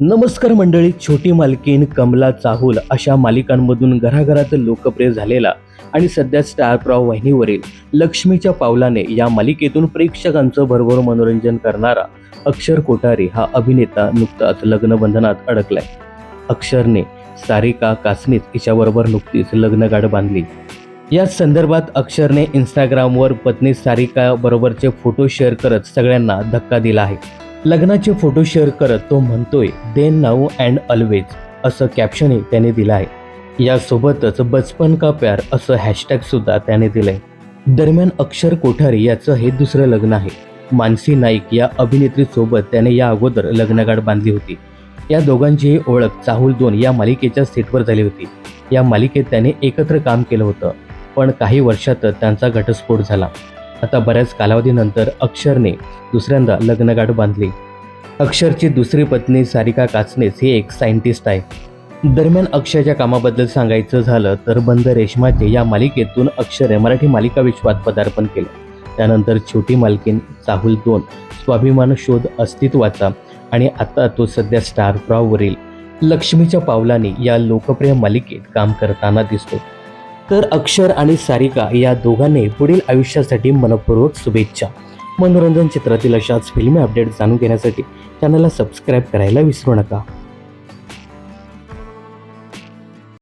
नमस्कार मंडळी छोटी मालकीन कमला चाहुल अशा मालिकांमधून घराघरात लोकप्रिय झालेला आणि सध्या स्टार प्रॉ वाहिनीवरील लक्ष्मीच्या पावलाने या मालिकेतून प्रेक्षकांचं भरभर मनोरंजन करणारा अक्षर कोठारी हा अभिनेता नुकताच लग्नबंधनात अडकलाय. अक्षरने सारिका कासनीत हिच्याबरोबर नुकतीच लग्नगाठ बांधली. या संदर्भात अक्षरने इंस्टाग्रामवर पत्नी सारिका बरोबरचे फोटो शेअर करत सगळ्यांना धक्का दिला आहे. लग्नाचे फोटो शेअर करत तो म्हणतोय देन नाऊ अँड ऑलवेज असं कॅप्शनही त्याने दिलं आहे यासोबतच बचपन का प्यार असं हॅशटॅग सुद्धा त्याने दिलंय. दरम्यान अक्षर कोठारी याचं हे दुसरं लग्न आहे. मानसी नाईक या अभिनेत्रीसोबत त्याने या अगोदर लग्नगाठ बांधली होती. या दोघांचीही ओळख चाहुल दोन या मालिकेच्या सेटवर झाली होती. या मालिकेत त्याने एकत्र काम केलं होतं पण काही वर्षातच त्यांचा घटस्फोट झाला. आता बऱ्याच कालावधीनंतर अक्षरने दुसऱ्यांदा लग्नगाठ बांधली. अक्षरची दुसरी पत्नी सारिका काचनेस ही एक सायंटिस्ट आहे. दरम्यान अक्षयच्या कामाबद्दल सांगायचं झालं तर बंद रेशमाचे या मालिकेतून अक्षरने मराठी मालिका विश्वात पदार्पण केलं. त्यानंतर छोटी मालकीन चाहुल दोन स्वाभिमान शोध अस्तित्वाचा आणि आता तो सध्या स्टार प्रॉवरील. लक्ष्मीच्या पावलाने या लोकप्रिय मालिकेत काम करताना दिसतो. तर अक्षर आणि सारिका या दोघांनी पुढील आयुष्यासाठी मनपूर्वक शुभेच्छा. मनोरंजन चित्रातील अशाच फिल्मी अपडेट जाणून घेण्यासाठी चॅनलला सबस्क्राईब करायला विसरू नका.